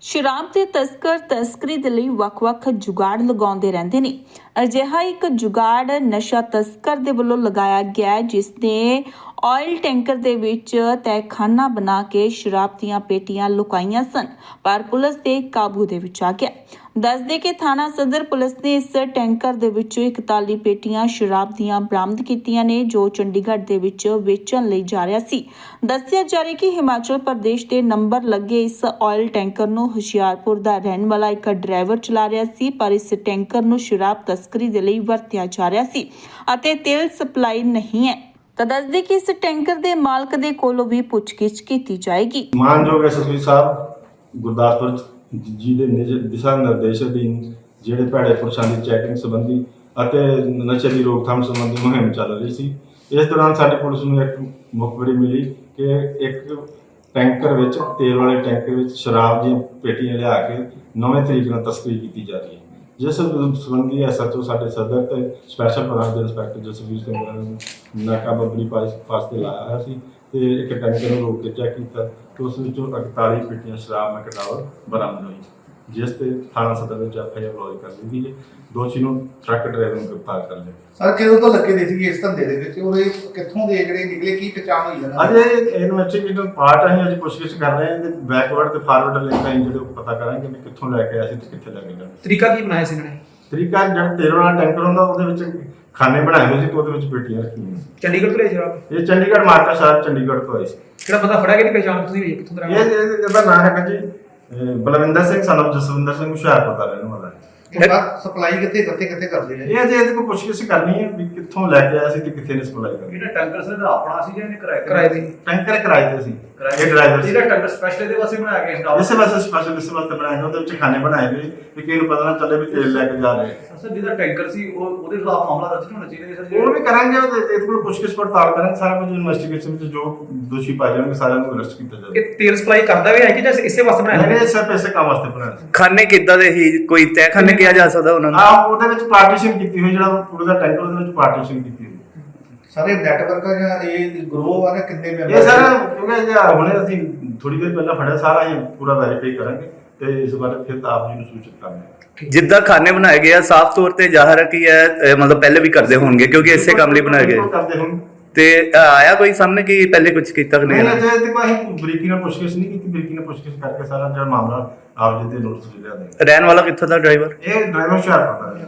ਸ਼ਰਾਬ ਦੇ ਤਸਕਰ ਤਸਕਰੀ ਦੇ ਲਈ ਵੱਖ-ਵੱਖ ਜੁਗਾੜ ਲਗਾਉਂਦੇ ਰਹਿੰਦੇ ਨੇ। ਅਜਿਹਾ ਇੱਕ ਜੁਗਾੜ ਨਸ਼ਾ ਤਸਕਰ ਦੇ ਵੱਲੋਂ ਲਗਾਇਆ ਗਿਆ ਹੈ, ਜਿਸ ਨੇ ਆਇਲ ਟੈਂਕਰ ਦੇ ਵਿੱਚ ਤਹਿਖਾਨਾ ਬਣਾ ਕੇ ਸ਼ਰਾਬ ਦੀਆਂ ਪੇਟੀਆਂ ਲੁਕਾਈਆਂ ਸਨ ਪਰ ਪੁਲਿਸ ਦੇ ਕਾਬੂ ਦੇ ਵਿੱਚ ਆ ਗਿਆ। ਦੱਸਦੇ ਕਿ ਥਾਣਾ ਸਦਰ ਪੁਲਿਸ ਨੇ ਇਸ ਟੈਂਕਰ ਦੇ ਵਿੱਚੋਂ 41 ਪੇਟੀਆਂ ਸ਼ਰਾਬ ਦੀਆਂ ਬਰਾਮਦ ਕੀਤੀਆਂ ਨੇ, ਜੋ ਚੰਡੀਗੜ੍ਹ ਦੇ ਵਿੱਚ ਵੇਚਣ ਲਈ ਜਾ ਰਿਹਾ ਸੀ। ਦੱਸਿਆ ਜਾ ਰਿਹਾ ਕਿ ਹਿਮਾਚਲ ਪ੍ਰਦੇਸ਼ ਦੇ ਨੰਬਰ ਲੱਗੇ ਇਸ ਆਇਲ ਟੈਂਕਰ ਨੂੰ ਹੁਸ਼ਿਆਰਪੁਰ ਦਾ ਰਹਿਣ ਵਾਲਾ ਇੱਕ ਡਰਾਈਵਰ ਚਲਾ ਰਿਹਾ ਸੀ, ਪਰ ਇਸ ਟੈਂਕਰ ਨੂੰ ਸ਼ਰਾਬ ਤਸਕਰੀ ਦੇ ਲਈ ਵਰਤਿਆ ਜਾ ਰਿਹਾ ਸੀ ਅਤੇ ਤੇਲ ਸਪਲਾਈ ਨਹੀਂ ਹੈ। ਤਾਂ ਦੱਸਦੇ ਕਿ ਇਸ ਟੈਂਕਰ ਦੇ ਮਾਲਕ ਦੇ ਕੋਲੋਂ ਵੀ ਪੁੱਛਗਿੱਛ ਕੀਤੀ ਜਾਏਗੀ। ਮਾਨਯੋਗ ਐਸਐਸਪੀ ਸਾਹਿਬ, ਗੁਰਦਾਸਪੁਰ ਜਿਹਦੇ ਨਿਜ- ਦਿਸ਼ਾ ਨਿਰਦੇਸ਼ ਅਧੀਨ ਜਿਹੜੇ ਭੈੜੇ ਪੁਰਸ਼ਾਂ ਦੀ ਚੈਕਿੰਗ ਸੰਬੰਧੀ ਅਤੇ ਨਸ਼ੇ ਦੀ ਰੋਕਥਾਮ ਸੰਬੰਧੀ ਮੁਹਿੰਮ ਚੱਲ ਰਹੀ ਸੀ। ਇਸ ਦੌਰਾਨ ਸਾਡੀ ਪੁਲਿਸ ਨੂੰ ਇੱਕ ਮੁਖਬਰੀ ਮਿਲੀ ਕਿ ਇੱਕ ਟੈਂਕਰ ਵਿੱਚ, ਤੇਲ ਵਾਲੇ ਟੈਂਕਰ ਵਿੱਚ ਸ਼ਰਾਬ ਦੀਆਂ ਪੇਟੀਆਂ ਲਿਆ ਕੇ ਨਵੇਂ ਤਰੀਕੇ ਨਾਲ ਤਸਕਰੀ ਕੀਤੀ ਜਾ ਰਹੀ ਹੈ। ਜਿਸ ਸੰਬੰਧੀ ਐਸਐਚਓ ਸਾਡੇ ਸਦਰ ਤੇ ਸਪੈਸ਼ਲ ਬ੍ਰਾਂਚ ਦੇ ਇੰਸਪੈਕਟਰ ਜਸਵੀਰ ਸਿੰਘ ਹੋਰਾਂ ਨੇ। ਨਾਕਾਬੰਦੀ ਪਾਸ ਪਾਸ ਤੇ ਲਾਇਆ ਹੋਇਆ ਸੀ ਤੇ ਇੱਕ ਟੈਂਕਰ ਨੂੰ ਰੋਕ ਕੇ ਚੈੱਕ ਕੀਤਾ ਤੇ ਉਸ ਵਿੱਚੋਂ 41 ਪੇਟੀਆਂ ਸ਼ਰਾਬ ਮੈਕਡਾਵਰ ਬਰਾਮਦ ਹੋਈ। ਜਿਸ ਤੇ ਥਾਣਾ ਸਦਰ ਵਿੱਚ ਐਫਆਈਆਰ ਲੌਜ ਕਰ ਦਿੱਤੀ ਹੈ। ਦੋਸ਼ੀ ਨੂੰ ਟਰੱਕ ਡਰਾਈਵਰ ਨੂੰ ਗ੍ਰਿਫਤਾਰ ਕਰ ਲਿਆ। ਸਰ ਕਿਦੋਂ ਤੋਂ ਲੱਗੇ ਦੇ ਸੀ ਇਸ ਧੰਦੇ ਦੇ ਵਿੱਚ? ਔਰ ਇਹ ਕਿੱਥੋਂ ਦੇ ਜਿਹੜੇ ਨਿਕਲੇ ਕੀ ਪਛਾਣ ਹੋਈ ਇਹਨਾਂ ਦੀ? ਅਜੇ ਇਨਵੈਸਟੀਗੇਟਰ ਪਾਰਟ ਅਸੀਂ ਅੱਜ ਪੁੱਛਗਿੱਛ ਕਰ ਰਹੇ ਹਾਂ ਤੇ ਬੈਕਵਰਡ ਤੇ ਫਾਰਵਰਡ ਲਿੰਕ ਅਸੀਂ ਜਿਹੜੇ ਪਤਾ ਕਰਾਂਗੇ ਵੀ ਕਿੱਥੋਂ ਲੈ ਕੇ ਆਏ ਸੀ ਤੇ ਕਿੱਥੇ ਲੈ ਕੇ ਜਾਣਾ ਤਰੀਕਾ ਕੀ ਬਣਾਇਆ ਸੀ ਇਹਨਾਂ ਨੇ? ਤਰੀਕਾ ਜਿਹੜਾ ਤੇਲ ਵਾਲਾ ਟੈਂਕਰ ਹੁੰਦਾ ਉਹਦੇ ਵਿੱਚ ਖਾਨੇ ਬਣਾਏ ਹੋਏ ਸੀ ਤੇ ਉਹਦੇ ਵਿੱਚ ਪੇਟੀਆਂ ਰੱਖੀਆਂ ਸੀ। ਚੰਡੀਗੜ੍ਹ ਤੋਂ ਲਿਆ ਜਰਾਬ ਇਹ ਚੰਡੀਗੜ੍ਹ ਮਾਰਕਾ ਸਾਹਿਬ ਚੰਡੀਗੜ੍ਹ ਤੋਂ ਆਏ ਸੀ। ਕਿਹੜਾ ਬੰਦਾ ਫੜਿਆ ਕਿਹਦੀ ਪਛਾਣ ਤੁਸੀਂ? ਕਿੱਥੋਂ ਦਾ ਇਹ ਇਹਦਾ ਨਾਮ ਹੈਗਾ ਜੀ ਬਲਵਿੰਦਰ ਸਿੰਘ ਸਾਨੂੰ ਜਸਵਿੰਦਰ ਸਿੰਘ ਹੁਸ਼ਿਆਰਪੁਰ ਦਾ ਰਹਿਣ ਵਾਲਾ ਹੈ। ਸਪਲਾਈ ਕਿੱਥੇ ਕਿੱਥੇ ਕਿੱਥੇ ਕਰਦੇ ਨੇ? ਇਹ ਅਜੇ ਇਹਦੇ ਕੋਲ ਪੁੱਛਗਿੱਛ ਕਰਨੀ ਹੈ ਵੀ ਕਿੱਥੋਂ ਲੈ ਕੇ ਆਇਆ ਸੀ ਤੇ ਕਿੱਥੇ ਨੇ ਸਪਲਾਈ ਕਰਨੀ ਇਹਦਾ ਟੈਂਕਰ ਸਰ ਦਾ ਆਪਣਾ ਸੀ ਜਾਂ ਇਹਨੇ ਕਿਰਾਏ ਤੇ ਕਿਰਾਏ ਤੇ। ਟੈਂਕਰ ਕਿਰਾਏ ਤੇ ਸੀ। ਇਹ ਡਰਾਈਵਰ ਸੀ ਇਹਦਾ ਟੈਂਕਰ ਸਪੈਸ਼ਲ ਇਹਦੇ ਵਾਸਤੇ ਬਣਾਇਆ ਗਿਆ ਸਟਾਫ ਇਸੇ ਵਾਸਤੇ ਸਪੈਸ਼ਲ ਇਸੇ ਵਾਸਤੇ ਬਣਾਇਆ ਗਿਆ ਉਹਦੇ ਵਿੱਚ ਖਾਨੇ ਬਣਾਏ ਗਏ ਵੀ ਕਿਸੇ ਨੂੰ ਪਤਾ ਨਾ ਚੱਲੇ ਵੀ ਤੇਲ ਲੈ ਕੇ ਜਾ ਰਹੇ। ਸਰ ਜਿਹਦਾ ਟੈਂਕਰ ਸੀ ਉਹ ਉਹਦੇ ਖਿਲਾਫ ਮਾਮਲਾ ਦਰਜ ਹੋਣਾ ਚਾਹੀਦਾ ਸਰ ਉਹ ਵੀ ਕਰਾਂਗੇ ਇਹਦੇ ਕੋਲ ਪੁੱਛਗਿੱਛ ਪੜਤਾਲ ਕਰਾਂਗੇ ਸਾਰਾ ਕੁਝ ਇਨਵੈਸਟੀਗੇਸ਼ਨ ਵਿੱਚ ਜੋ ਦੋਸ਼ੀ ਪਾਏ ਜਾਣਗੇ ਸਾਰਿਆਂ ਨੂੰ ਅਰੈਸਟ ਕੀਤਾ ਜਾਵੇਗਾ ਇਹ ਤੇਲ ਸਪਲਾਈ ਕਰਦਾ ਵੀ ਹੈ ਕਿ ਜਾਂ ਇਸੇ ਵਾਸਤੇ ਬਣਾਇਆ ਨਹੀਂ ਹੋਇਆ? ਇਹ ਸਿਰਫ ਇਸੇ ਕੰਮ ਵਾਸਤੇ ਬਣਾਇਆ ਸੀ। ਖਾਨੇ ਕਿੱਦਾਂ ਦੇ ਹੀ ਕੋਈ ਤਹਿਖਾਨੇ ਕਿਹਾ ਜਾ ਸਕਦਾ ਉਹਨਾਂ ਨੂੰ? ਆ ਉਹਦੇ ਵਿੱਚ ਪਾਰਟੀਸ਼ਨ ਕੀਤੀ ਹੋਈ ਜਿਹੜਾ ਪੂਰੇ ਦਾ ਟੈਂਕਰ ਉਹਦੇ ਵਿੱਚ ਪਾਰਟੀਸ਼ਨ ਕੀਤੀ ਹੋਈ। ਸਾਰੇ ਨੈਟਵਰਕ ਜਾਂ ਇਹ ਗਰੋਹ ਆ ਨਾ ਕਿੰਨੇ ਮੈਂਬਰ ਇਹ ਸਾਰਾ ਕਿਉਂਕਿ ਜੇ ਹੁਣੇ ਅਸੀਂ ਥੋੜੀ ਦੇਰ ਪਹਿਲਾਂ ਫੜਿਆ ਸਾਰਾ ਹੀ ਪੂਰਾ ਵੈਰੀਫਾਈ ਕਰਾਂਗੇ ਤੇ ਇਸ ਬਾਰੇ ਫਿਰ ਆਪ ਜੀ ਨੂੰ ਸੂਚਿਤ ਕਰਾਂਗੇ ਜਿੱਦਾਂ ਖਾਨੇ ਬਣਾਏ ਗਏ ਆ ਸਾਫ਼ ਤੌਰ ਤੇ ਜ਼ਾਹਰ ਹੈ ਕਿ ਇਹ ਅਹ, ਮਤਲਬ ਪਹਿਲੇ ਵੀ ਕਰਦੇ ਹੋਣਗੇ ਕਿਉਂਕਿ ਇਸੇ ਕੰਮ ਲਈ ਬਣਾਏ ਗਏ। ਕਰਦੇ ਹੁਣ ਤੇ ਅਹ, ਆਇਆ ਕੋਈ ਸਾਹਮਣੇ ਕਿ ਪਹਿਲੇ ਕੁਝ ਕੀਤਾ ਕਿ ਨਹੀਂ? ਨਹੀਂ? ਅਜੇ ਤੱਕ ਅਸੀਂ ਬਰੀਕੀ ਨਾਲ ਪੁੱਛਗਿੱਛ ਨਹੀਂ ਕੀਤੀ ਬਰੀਕੀ ਨਾਲ ਪੁੱਛਗਿੱਛ ਕਰਕੇ ਸਾਰਾ ਜਿਹੜਾ ਮਾਮਲਾ ਆਪ ਜੀ ਦੇ ਨੋਟਿਸ ਲਿਆ ਦੇ ਰਹਿਣ ਵਾਲਾ ਕਿੱਥੋਂ ਦਾ ਡਰਾਈਵਰ ਇਹ ਡਰਾਈਵਰ ਹੁਸ਼ਿਆਰਪੁਰ ਦਾ ਹੈ